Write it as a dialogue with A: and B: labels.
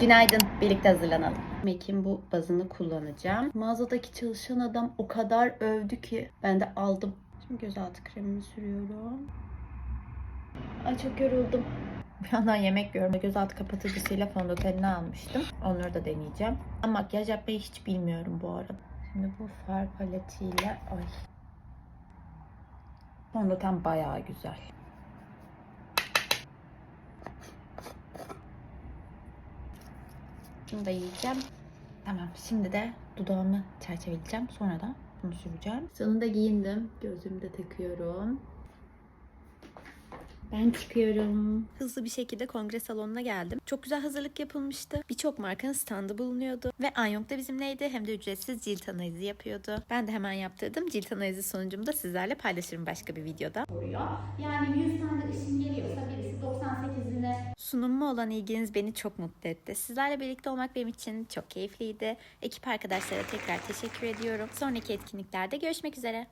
A: Günaydın. Birlikte hazırlanalım. Mac'in bu bazını kullanacağım. Mağazadaki çalışan adam o kadar övdü ki ben de aldım. Şimdi gözaltı kremimi sürüyorum. Ay çok yoruldum. Bir yandan yemek yiyorum. Gözaltı kapatıcısıyla fondötenini almıştım. Onları da deneyeceğim. Ama makyaj yapmayı hiç bilmiyorum bu arada. Şimdi bu far paletiyle ay. Fondöten bayağı güzel. Şunu da yiyeceğim. Tamam şimdi de dudağımı çerçeveleyeceğim. Sonra da bunu süreceğim. Sonunda giyindim. Gözlüğümü de takıyorum. Ben çıkıyorum.
B: Hızlı bir şekilde kongre salonuna geldim. Çok güzel hazırlık yapılmıştı. Birçok markanın standı bulunuyordu. Ve Anyong da bizimleydi. Hem de ücretsiz cilt analizi yapıyordu. Ben de hemen yaptırdım. Cilt analizi sonucumu da sizlerle paylaşırım başka bir videoda.
C: Yani 100 tane ışın geliyorsa birisi 98'ine
B: Sunumuma olan ilginiz beni çok mutlu etti. Sizlerle birlikte olmak benim için çok keyifliydi. Ekip arkadaşlara tekrar teşekkür ediyorum. Sonraki etkinliklerde görüşmek üzere.